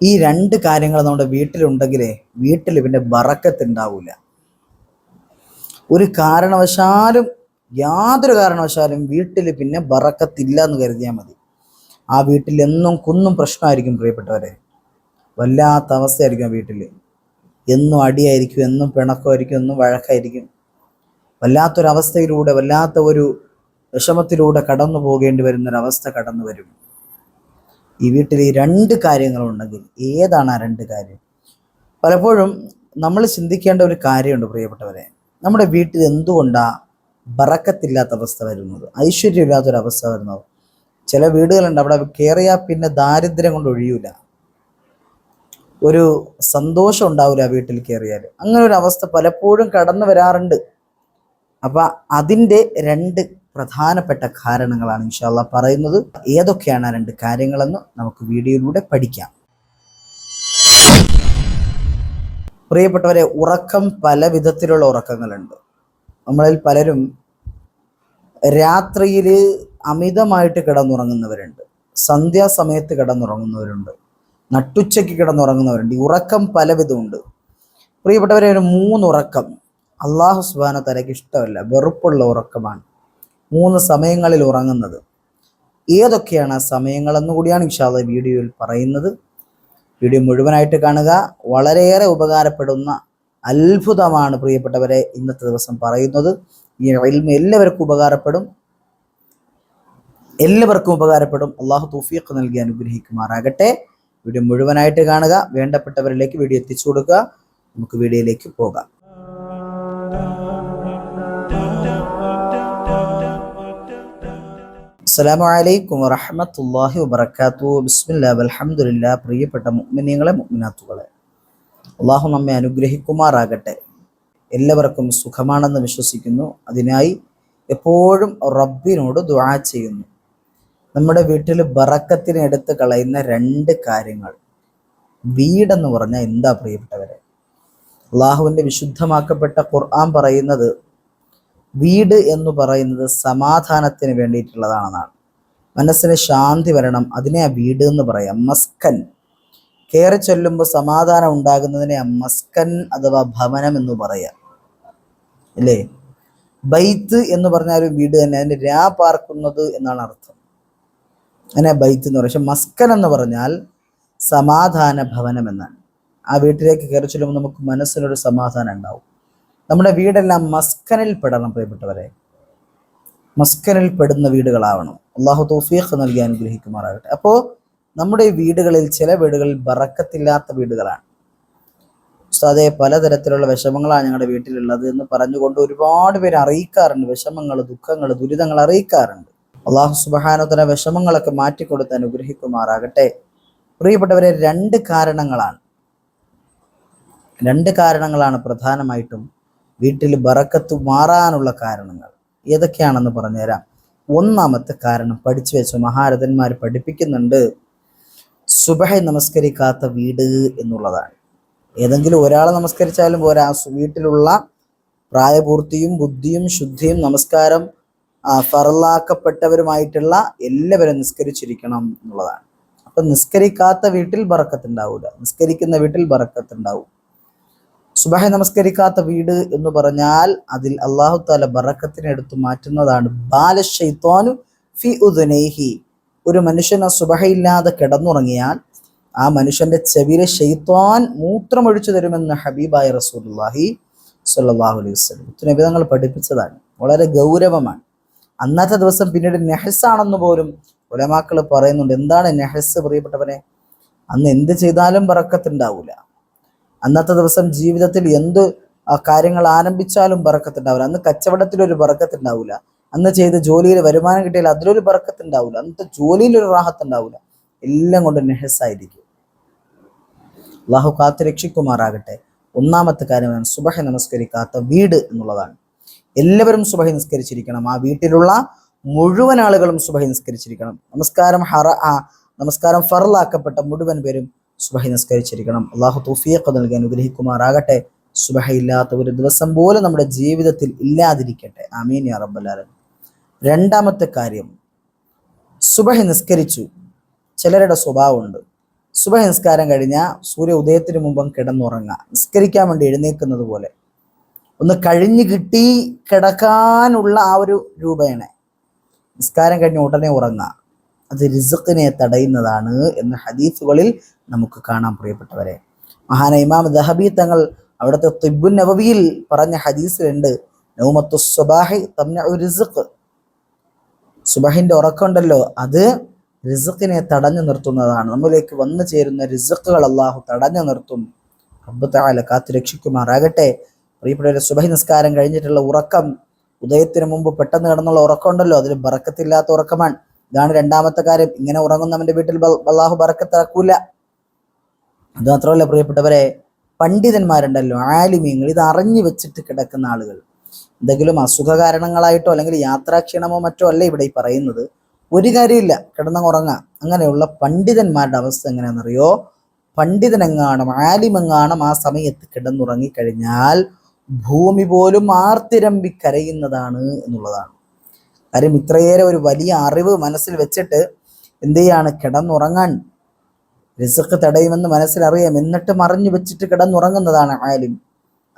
ഈ രണ്ട് കാര്യങ്ങൾ നമ്മുടെ വീട്ടിലുണ്ടെങ്കിലേ വീട്ടിൽ പിന്നെ ബറക്കത്തുണ്ടാവില്ല ഒരു കാരണവശാലും യാതൊരു കാരണവശാലും വീട്ടിൽ പിന്നെ ബറക്കത്തില്ല എന്ന് കരുതിയാൽ മതി. ആ വീട്ടിൽ എന്നും കുന്നും പ്രശ്നമായിരിക്കും പ്രിയപ്പെട്ടവരെ. വല്ലാത്ത അവസ്ഥയായിരിക്കും ആ വീട്ടിൽ എന്നും അടിയായിരിക്കും എന്നും പിണക്കമായിരിക്കും എന്നും വഴക്കായിരിക്കും. വല്ലാത്തൊരവസ്ഥയിലൂടെ വല്ലാത്ത ഒരു വിഷമത്തിലൂടെ കടന്നു പോകേണ്ടി വരുന്നൊരവസ്ഥ കടന്നു വരും ഈ വീട്ടിൽ ഈ രണ്ട് കാര്യങ്ങളുണ്ടെങ്കിൽ ഏതാണ് ആ രണ്ട് കാര്യം? പലപ്പോഴും നമ്മൾ ചിന്തിക്കേണ്ട ഒരു കാര്യമുണ്ട് പ്രിയപ്പെട്ടവരെ. നമ്മുടെ വീട്ടിൽ എന്തുകൊണ്ടാ ബറക്കത്തില്ലാത്ത അവസ്ഥ വരുന്നത്? ഐശ്വര്യമില്ലാത്തൊരവസ്ഥ വരുന്നത്? ചില വീടുകളുണ്ട് അവിടെ കയറിയാൽ പിന്നെ ദാരിദ്ര്യം കൊണ്ട് ഒഴിയൂല. ഒരു സന്തോഷം ഉണ്ടാവില്ല വീട്ടിൽ കയറിയാൽ അങ്ങനെ ഒരു അവസ്ഥ പലപ്പോഴും കടന്നു വരാറുണ്ട്. അപ്പം അതിന്റെ രണ്ട് പ്രധാനപ്പെട്ട കാരണങ്ങളാണ് ഇൻഷാല്ല പറയുന്നത്. ഏതൊക്കെയാണ് ആ രണ്ട് കാര്യങ്ങളെന്ന് നമുക്ക് വീഡിയോയിലൂടെ പഠിക്കാം. പ്രിയപ്പെട്ടവരെ ഉറക്കം പല വിധത്തിലുള്ള ഉറക്കങ്ങളുണ്ട്. നമ്മളിൽ പലരും രാത്രിയിൽ അമിതമായിട്ട് കിടന്നുറങ്ങുന്നവരുണ്ട്. സന്ധ്യാസമയത്ത് കിടന്നുറങ്ങുന്നവരുണ്ട്. നട്ടുച്ചയ്ക്ക് കിടന്നുറങ്ങുന്നവരുണ്ട്. ഈ ഉറക്കം പലവിധമുണ്ട്. പ്രിയപ്പെട്ടവരെ ഒരു മൂന്നുറക്കം അള്ളാഹു സുബാന തലയ്ക്ക് ഇഷ്ടമല്ല. വെറുപ്പുള്ള ഉറക്കമാണ്. മൂന്ന് സമയങ്ങളിൽ ഉറങ്ങുന്നത്. ഏതൊക്കെയാണ് ആ സമയങ്ങളെന്ന് കൂടിയാണ് ഇൻഷാല്ല വീഡിയോയിൽ പറയുന്നത്. വീഡിയോ മുഴുവനായിട്ട് കാണുക. വളരെയേറെ ഉപകാരപ്പെടുന്ന അത്ഭുതമാണ് പ്രിയപ്പെട്ടവരെ ഇന്നത്തെ ദിവസം പറയുന്നത്. ഈ ഇൽമ എല്ലാവർക്കും ഉപകാരപ്പെടും. എല്ലാവർക്കും ഉപകാരപ്പെടും. അള്ളാഹു തൗഫീഖ് നൽകി അനുഗ്രഹിക്കുമാറാകട്ടെ. വീഡിയോ മുഴുവനായിട്ട് കാണുക. വേണ്ടപ്പെട്ടവരിലേക്ക് വീഡിയോ എത്തിച്ചു കൊടുക്കുക. നമുക്ക് വീഡിയോയിലേക്ക് പോകാം. അസ്സലാമു അലൈക്കും വറഹമത്തല്ലാഹി വബർക്കാത്തു ബിസ്മില്ലാ വൽഹംദുലില്ലാ പ്രിയപ്പെട്ട മുഅ്മിനീങ്ങളെ മുഅ്മിനാത്തുകളെ. അള്ളാഹു നമ്മെ അനുഗ്രഹിക്കുമാറാകട്ടെ. എല്ലാവർക്കും സുഖമാണെന്ന് വിശ്വസിക്കുന്നു. അതിനായി എപ്പോഴും റബ്ബിനോട് ദുആ ചെയ്യുന്നു. നമ്മുടെ വീട്ടിൽ ബറക്കത്തിന് എടുത്ത് കളയുന്ന രണ്ട് കാര്യങ്ങൾ. വീടെന്ന് പറഞ്ഞാൽ എന്താ പ്രിയപ്പെട്ടവരെ? അള്ളാഹുവിന്റെ വിശുദ്ധമാക്കപ്പെട്ട ഖുർആൻ പറയുന്നത് വീട് എന്ന് പറയുന്നത് സമാധാനത്തിന് വേണ്ടിയിട്ടുള്ളതാണെന്നാണ്. മനസ്സിന് ശാന്തി വരണം. അതിനെ ആ വീട് എന്ന് പറയാം. മസ്കൻ. കയറി ചൊല്ലുമ്പോൾ സമാധാനം ഉണ്ടാകുന്നതിനെ മസ്കൻ അഥവാ ഭവനം എന്ന് പറയാം. അല്ലേ? ബൈത്ത് എന്ന് പറഞ്ഞാൽ ഒരു വീട് തന്നെ അതിന് രാ പാർക്കുന്നത് എന്നാണ് അർത്ഥം. അങ്ങനെ ബൈത്ത് എന്ന് പറയും. മസ്കൻ എന്ന് പറഞ്ഞാൽ സമാധാന ഭവനം എന്നാണ്. ആ വീട്ടിലേക്ക് കയറി ചൊല്ലുമ്പോൾ നമുക്ക് മനസ്സിനൊരു സമാധാനം ഉണ്ടാവും. നമ്മുടെ വീടെല്ലാം മസ്കനിൽ പെടണം പ്രിയപ്പെട്ടവരെ. മസ്കനിൽ പെടുന്ന വീടുകളാവണം. അള്ളാഹു തൗഫീഖ് നൽകി അനുഗ്രഹിക്കുമാറാകട്ടെ. അപ്പോൾ നമ്മുടെ വീടുകളിൽ ചില വീടുകളിൽ ബറക്കത്തില്ലാത്ത വീടുകളാണ്. ഉസ്താദെ പലതരത്തിലുള്ള വിഷമങ്ങളാണ് ഞങ്ങളുടെ വീട്ടിലുള്ളത് എന്ന് പറഞ്ഞുകൊണ്ട് ഒരുപാട് പേര് അറിയിക്കാറുണ്ട്. വിഷമങ്ങൾ ദുഃഖങ്ങൾ ദുരിതങ്ങൾ അറിയിക്കാറുണ്ട്. അള്ളാഹു സുബഹാനോത്തര വിഷമങ്ങളൊക്കെ മാറ്റിക്കൊടുത്ത് അനുഗ്രഹിക്കുമാറാകട്ടെ. പ്രിയപ്പെട്ടവരെ രണ്ട് കാരണങ്ങളാണ്. രണ്ട് കാരണങ്ങളാണ് പ്രധാനമായിട്ടും വീട്ടിൽ ബറക്കത്ത് മാറാനുള്ള കാരണങ്ങൾ. ഏതൊക്കെയാണെന്ന് പറഞ്ഞുതരാം. ഒന്നാമത്തെ കാരണം പഠിച്ചു വെച്ച മഹാരഥന്മാർ പഠിപ്പിക്കുന്നുണ്ട്. സുബഹ നമസ്കരിക്കാത്ത വീട് എന്നുള്ളതാണ്. ഏതെങ്കിലും ഒരാളെ നമസ്കരിച്ചാലും പോരാ. വീട്ടിലുള്ള പ്രായപൂർത്തിയും ബുദ്ധിയും ശുദ്ധിയും നമസ്കാരം ഫറലാക്കപ്പെട്ടവരുമായിട്ടുള്ള എല്ലാവരും നിസ്കരിച്ചിരിക്കണം എന്നുള്ളതാണ്. അപ്പൊ നിസ്കരിക്കാത്ത വീട്ടിൽ ബറക്കത്തുണ്ടാവില്ല നിസ്കരിക്കുന്ന വീട്ടിൽ ബറക്കത്തുണ്ടാവും. സുബഹ നമസ്കരിക്കാത്ത വീട് എന്ന് പറഞ്ഞാൽ അതിൽ അള്ളാഹു താല ബറക്കത്തിനെ എടുത്തു മാറ്റുന്നതാണ്. ബാലശൈത്വാനു ഫി ഉദുനൈഹി. ഒരു മനുഷ്യന് സുബഹയില്ലാതെ കിടന്നുറങ്ങിയാൽ ആ മനുഷ്യന്റെ ചെവിയിലെ ഷെയ്ത്വാൻ മൂത്രമൊഴിച്ചു തരുമെന്ന് ഹബീബായ റസൂലുള്ളാഹി സല്ലാഹു അലൈഹി വസ്ലം നബി തങ്ങൾ പഠിപ്പിച്ചതാണ്. വളരെ ഗൗരവമാണ്. അന്നത്തെ ദിവസം പിന്നീട് നെഹസാണെന്ന് പോലും ഉലമാക്കൾ പറയുന്നുണ്ട്. എന്താണ് നെഹസ് പ്രിയപ്പെട്ടവനെ? അന്ന് എന്ത് ചെയ്താലും ബറക്കത്തുണ്ടാവൂല അന്നത്തെ ദിവസം ജീവിതത്തിൽ എന്ത് കാര്യങ്ങൾ ആരംഭിച്ചാലും പറക്കത്തുണ്ടാവില്ല അന്ന് കച്ചവടത്തിൽ ഒരു ബറക്കത്തുണ്ടാവില്ല. അന്ന് ചെയ്ത ജോലിയിൽ വരുമാനം കിട്ടിയാൽ അതിലൊരു പറക്കത്തുണ്ടാവില്ല അന്നത്തെ ജോലിയിൽ ഒരു റാഹത്തുണ്ടാവില്ല. എല്ലാം കൊണ്ട് നെഹസായിരിക്കും. അള്ളാഹു കാത്ത് രക്ഷിക്കുമാറാകട്ടെ. ഒന്നാമത്തെ കാര്യമാണ് സുബഹ നമസ്കരിക്കാത്ത വീട് എന്നുള്ളതാണ്. എല്ലാവരും സുബഹ നിസ്കരിച്ചിരിക്കണം. ആ വീട്ടിലുള്ള മുഴുവൻ ആളുകളും സുബഹ നിസ്കരിച്ചിരിക്കണം. നമസ്കാരം ഹറ നമസ്കാരം ഫറലാക്കപ്പെട്ട മുഴുവൻ പേരും സുബഹി നിസ്കരിച്ചിരിക്കണം. അള്ളാഹു തൗഫീഖ് നൽകി അനുഗ്രഹിക്കുമാറാകട്ടെ. സുബഹ ഇല്ലാത്ത ഒരു ദിവസം പോലും നമ്മുടെ ജീവിതത്തിൽ ഇല്ലാതിരിക്കട്ടെ. അമീൻ യാ റബ്ബല്ലാലൻ രണ്ടാമത്തെ കാര്യം സുബഹി നിസ്കരിച്ചു. ചിലരുടെ സ്വഭാവമുണ്ട്. സുബഹ നിസ്കാരം കഴിഞ്ഞാൽ സൂര്യ ഉദയത്തിന് മുമ്പം കിടന്നുറങ്ങുക നിസ്കരിക്കാൻ വേണ്ടി എഴുന്നേൽക്കുന്നത് പോലെ. ഒന്ന് കഴിഞ്ഞു കിട്ടി കിടക്കാനുള്ള ആ ഒരു രൂപേണ. നിസ്കാരം കഴിഞ്ഞ് ഉടനെ ഉറങ്ങുക അത് റിസുക്കിനെ തടയുന്നതാണ് എന്ന് ഹദീസുകളിൽ നമുക്ക് കാണാം പ്രിയപ്പെട്ടവരെ. മഹാന ഇമാം ദഹബി തങ്ങൾ അവിടുത്തെ തിബുൻ നബവിയിൽ പറഞ്ഞ ഹദീസിലുണ്ട്. നൗമത്തു തമ്ന റിസുഖ്. സുബഹിന്റെ ഉറക്കമുണ്ടല്ലോ അത് റിസുഖിനെ തടഞ്ഞു നിർത്തുന്നതാണ്. നമ്മിലേക്ക് വന്നു ചേരുന്ന റിസുഖുകൾ അള്ളാഹു തടഞ്ഞു നിർത്തും. റബ്ബ് കാത്തു രക്ഷിക്കുമാറാകട്ടെ. പ്രിയപ്പെട്ടവരെ സുബഹി നിസ്കാരം കഴിഞ്ഞിട്ടുള്ള ഉറക്കം ഉദയത്തിന് മുമ്പ് പെട്ടെന്ന് കിടന്നുള്ള ഉറക്കമുണ്ടല്ലോ അതിൽ ബറക്കത്തില്ലാത്ത ഉറക്കമാണ്. ഇതാണ് രണ്ടാമത്തെ കാര്യം. ഇങ്ങനെ ഉറങ്ങുന്നവന്റെ വീട്ടിൽ അള്ളാഹു ബറക്കത്താക്കൂല. അത് മാത്രമല്ല പ്രിയപ്പെട്ടവരെ പണ്ഡിതന്മാരുണ്ടല്ലോ ആലിമീങ്ങൾ ഇത് അറിഞ്ഞു വെച്ചിട്ട് കിടക്കുന്ന ആളുകൾ. എന്തെങ്കിലും അസുഖ കാരണങ്ങളായിട്ടോ അല്ലെങ്കിൽ യാത്രാക്ഷീണമോ മറ്റോ അല്ല ഇവിടെ ഈ പറയുന്നത്. ഒരു കാര്യമില്ല കിടന്നുറങ്ങാം അങ്ങനെയുള്ള പണ്ഡിതന്മാരുടെ അവസ്ഥ എങ്ങനെയാണെന്നറിയോ? പണ്ഡിതനെങ്ങാണം ആലിമെങ്ങാണം ആ സമയത്ത് കിടന്നുറങ്ങിക്കഴിഞ്ഞാൽ ഭൂമി പോലും ആർത്തിരമ്പി കരയുന്നതാണ് എന്നുള്ളതാണ്. കാര്യം ഇത്രയേറെ ഒരു വലിയ അറിവ് മനസ്സിൽ വെച്ചിട്ട് എന്ത് ചെയ്യാണ്? കിടന്നുറങ്ങാൻ റിസക്ക് തടയുമെന്ന് മനസ്സിലറിയാം. എന്നിട്ട് മറിഞ്ഞു വെച്ചിട്ട് കിടന്നുറങ്ങുന്നതാണ് ആലിം.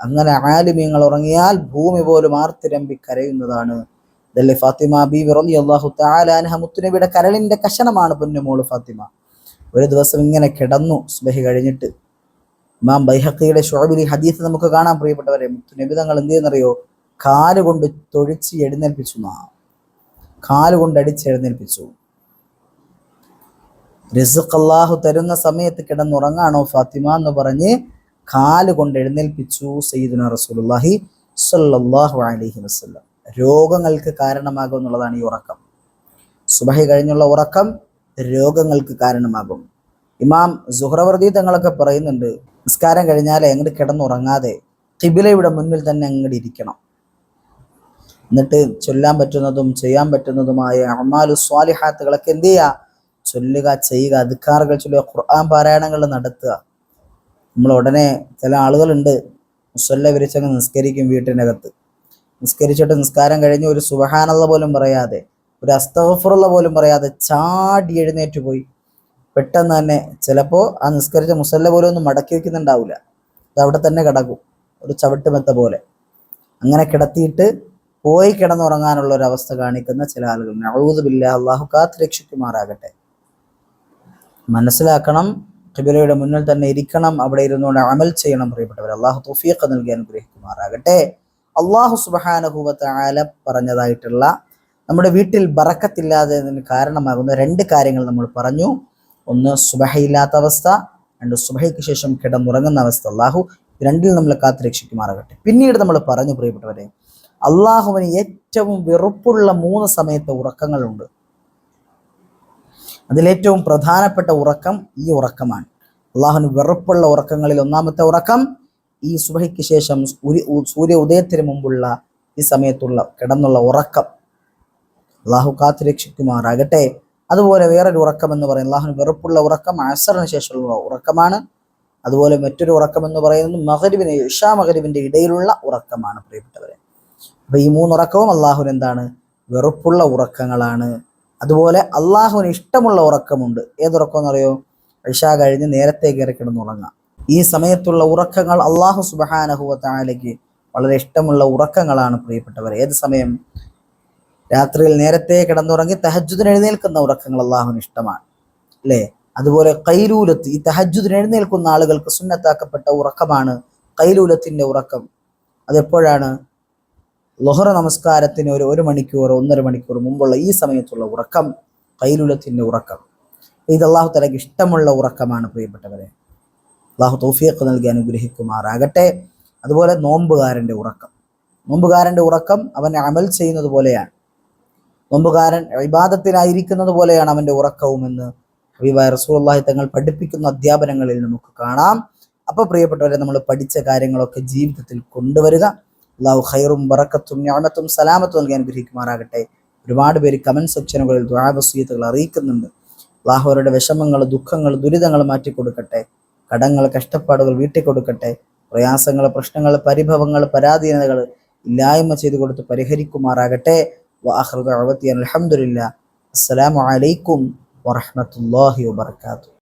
അങ്ങനെ ആലിമ്യങ്ങൾ ഉറങ്ങിയാൽ ഭൂമി പോലും ആർത്തിരമ്പി കരയുന്നതാണ്. ഇതല്ലേ ഫാത്തിമ ബി വിറലി അള്ളാഹു താലാൻഹ മുത്തുനബിയുടെ കരളിന്റെ കഷണമാണ് പൊന്നുമോൾ ഫാത്തിമ. ഒരു ദിവസം ഇങ്ങനെ കിടന്നു സുബഹി കഴിഞ്ഞിട്ട്. ഇമാം ബൈഹക്കിയുടെ ഷോബിലി ഹദീസ് നമുക്ക് കാണാൻ പ്രിയപ്പെട്ടവരെ മുത്തുനബി തങ്ങൾ എന്ത് ചെയ്യുന്നറിയോ കാൽ കൊണ്ട് തൊഴിച്ച് എഴുന്നേൽപ്പിച്ചു. നാ കാൽ കൊണ്ട് അടിച്ച് എഴുന്നേൽപ്പിച്ചു. റിസുഖ് അള്ളാഹു തരുന്ന സമയത്ത് കിടന്നുറങ്ങാണോ ഫാത്തിമ എന്ന് പറഞ്ഞ് കാൽ കൊണ്ട് എഴുന്നേൽപ്പിച്ചു സയ്യിദുന റസൂലുള്ളാഹി സ്വല്ലല്ലാഹു അലൈഹി വസല്ലം. രോഗങ്ങൾക്ക് കാരണമാകും എന്നുള്ളതാണ് ഈ ഉറക്കം. സുബഹി കഴിഞ്ഞുള്ള ഉറക്കം രോഗങ്ങൾക്ക് കാരണമാകും. ഇമാം സുഹ്രവർദി തങ്ങളൊക്കെ പറയുന്നുണ്ട് നിസ്കാരം കഴിഞ്ഞാൽ എങ്ങോട്ട് കിടന്നുറങ്ങാതെ കിബിലയുടെ മുന്നിൽ തന്നെ അങ്ങോട്ട് ഇരിക്കണം. എന്നിട്ട് ചൊല്ലാൻ പറ്റുന്നതും ചെയ്യാൻ പറ്റുന്നതുമായ അമാലു സ്വാലിഹാത്തുകളൊക്കെ എന്ത് ചെയ്യുക ചൊല്ലുക ചെയ്യുക അധികാറുകൾ ചൊല്ലുക ഖുർആൻ പാരായണങ്ങൾ നടത്തുക. നമ്മൾ ഉടനെ ചില ആളുകളുണ്ട്. മുസല്ല വിരിച്ചങ്ങ് നിസ്കരിക്കും വീട്ടിനകത്ത്. നിസ്കരിച്ചിട്ട് നിസ്കാരം കഴിഞ്ഞ് ഒരു സുബഹാനുള്ള പോലും പറയാതെ ഒരു അസ്തഫറുള്ള പോലും പറയാതെ ചാടി എഴുന്നേറ്റ് പോയി. പെട്ടെന്ന് തന്നെ ചിലപ്പോൾ ആ നിസ്കരിച്ച മുസല്ല പോലും ഒന്നും മടക്കി വെക്കുന്നുണ്ടാവില്ല. അത് അവിടെ തന്നെ കിടക്കും. ഒരു ചവിട്ടുമെത്ത പോലെ. അങ്ങനെ കിടത്തിയിട്ട് പോയി കിടന്നുറങ്ങാനുള്ള ഒരു അവസ്ഥ കാണിക്കുന്ന ചില ആളുകൾ നഴൂതുബില്ല അള്ളാഹു കാത്ത് രക്ഷിക്കുമാറാകട്ടെ. മനസ്സിലാക്കണം ഖിബിലയുടെ മുന്നിൽ തന്നെ ഇരിക്കണം അവിടെ ഇരുന്നുകൊണ്ട് അമൽ ചെയ്യണം പ്രിയപ്പെട്ടവർ അള്ളാഹു തൊഫീഖ് നൽകി അനുഗ്രഹിക്കുമാറാകട്ടെ. അള്ളാഹു സുബഹാനുഭൂവത്തെ ആല പറഞ്ഞതായിട്ടുള്ള നമ്മുടെ വീട്ടിൽ ബറക്കത്തില്ലാത്തതിന് കാരണമാകുന്ന രണ്ട് കാര്യങ്ങൾ നമ്മൾ പറഞ്ഞു. ഒന്ന് സുബഹയില്ലാത്ത അവസ്ഥ. രണ്ട് സുബഹയ്ക്ക് ശേഷം കിടന്നുറങ്ങുന്ന അവസ്ഥ. അള്ളാഹു രണ്ടിൽ നമ്മൾ കാത്തു രക്ഷിക്കുമാറാകട്ടെ. പിന്നീട് നമ്മൾ പറഞ്ഞു പ്രിയപ്പെട്ടവരെ അള്ളാഹുവിന് ഏറ്റവും വെറുപ്പുള്ള മൂന്ന് സമയത്തെ ഉറക്കങ്ങളുണ്ട്. അതിലേറ്റവും പ്രധാനപ്പെട്ട ഉറക്കം ഈ ഉറക്കമാണ്. അള്ളാഹുന് വെറുപ്പുള്ള ഉറക്കങ്ങളിൽ ഒന്നാമത്തെ ഉറക്കം ഈ സുബഹിക്ക് ശേഷം സൂര്യ ഉദയത്തിന് മുമ്പുള്ള ഈ സമയത്തുള്ള കിടന്നുള്ള ഉറക്കം. അള്ളാഹു കാത്തു രക്ഷിക്കുമാറാകട്ടെ. അതുപോലെ വേറൊരു ഉറക്കം എന്ന് പറയുന്നത് അള്ളാഹുന് വെറുപ്പുള്ള ഉറക്കം അസറിന് ശേഷമുള്ള ഉറക്കമാണ്. അതുപോലെ മറ്റൊരു ഉറക്കം എന്ന് പറയുന്നത് മകരിവിന് ഇഷാ മഹരിവിന്റെ ഇടയിലുള്ള ഉറക്കമാണ് പ്രിയപ്പെട്ടവരെ. അപ്പൊ ഈ മൂന്നുറക്കവും അള്ളാഹുന് എന്താണ്? വെറുപ്പുള്ള ഉറക്കങ്ങളാണ്. അതുപോലെ അള്ളാഹുവിന് ഇഷ്ടമുള്ള ഉറക്കമുണ്ട്. ഏതുറക്കം എന്നറിയോ ഇഷ കഴിഞ്ഞ് നേരത്തെ കയറി കിടന്നുറങ്ങാം ഈ സമയത്തുള്ള ഉറക്കങ്ങൾ അള്ളാഹു സുബഹാനഹുവത്താലേക്ക് വളരെ ഇഷ്ടമുള്ള ഉറക്കങ്ങളാണ് പ്രിയപ്പെട്ടവർ ഏത് സമയം? രാത്രിയിൽ നേരത്തെ കിടന്നുറങ്ങി തഹജുദിന് എഴുന്നേൽക്കുന്ന ഉറക്കങ്ങൾ അള്ളാഹുവിന് ഇഷ്ടമാണ്. അല്ലേ? അതുപോലെ കൈലൂലത്ത് ഈ തഹജുദിന് എഴുന്നേൽക്കുന്ന ആളുകൾക്ക് സുന്നത്താക്കപ്പെട്ട ഉറക്കമാണ് കൈലൂലത്തിന്റെ ഉറക്കം. അതെപ്പോഴാണ്? ലൊഹറ നമസ്കാരത്തിന് ഒരു ഒരു മണിക്കൂർ ഒന്നര മണിക്കൂർ മുമ്പുള്ള ഈ സമയത്തുള്ള ഉറക്കം കൈലുലത്തിന്റെ ഉറക്കം. ഇത് അള്ളാഹു തലക്ക് ഇഷ്ടമുള്ള ഉറക്കമാണ് പ്രിയപ്പെട്ടവരെ. അള്ളാഹു തോഫിയൊക്കെ നൽകി അനുഗ്രഹിക്കുമാറാകട്ടെ. അതുപോലെ നോമ്പുകാരന്റെ ഉറക്കം. നോമ്പുകാരന്റെ ഉറക്കം അവൻ അമൽ ചെയ്യുന്നത് പോലെയാണ്. നോമ്പുകാരൻ വിവാദത്തിനായിരിക്കുന്നത് പോലെയാണ് അവന്റെ ഉറക്കവുമെന്ന് ഹബീബായ റസൂലുള്ളാഹി തങ്ങൾ പഠിപ്പിക്കുന്ന അധ്യാപനങ്ങളിൽ നമുക്ക് കാണാം. അപ്പോൾ പ്രിയപ്പെട്ടവരെ നമ്മൾ പഠിച്ച കാര്യങ്ങളൊക്കെ ജീവിതത്തിൽ കൊണ്ടുവരിക. അള്ളാഹു ഖൈറും ബറക്കത്തും ഞാമത്തും സലാമത്തും നൽകി അനുഗ്രഹിക്കുമാറാകട്ടെ. ഒരുപാട് പേര് കമന്റ് സെക്ഷനുകളിൽ ദ്വാവസീയത്തുകൾ അറിയിക്കുന്നുണ്ട്. അള്ളാഹു അവരുടെ വിഷമങ്ങൾ ദുഃഖങ്ങൾ ദുരിതങ്ങൾ മാറ്റി കൊടുക്കട്ടെ. കടങ്ങൾ കഷ്ടപ്പാടുകൾ വീട്ടി കൊടുക്കട്ടെ. പ്രയാസങ്ങൾ പ്രശ്നങ്ങൾ പരിഭവങ്ങൾ പരാധീനതകൾ ഇല്ലായ്മ ചെയ്തു കൊടുത്ത് പരിഹരിക്കുമാറാകട്ടെ. വാഹൃദ അലഹമുല്ല അസ്സലാമു അലൈക്കും വറഹ്മത്തുള്ളാഹി വബർക്കാത്തു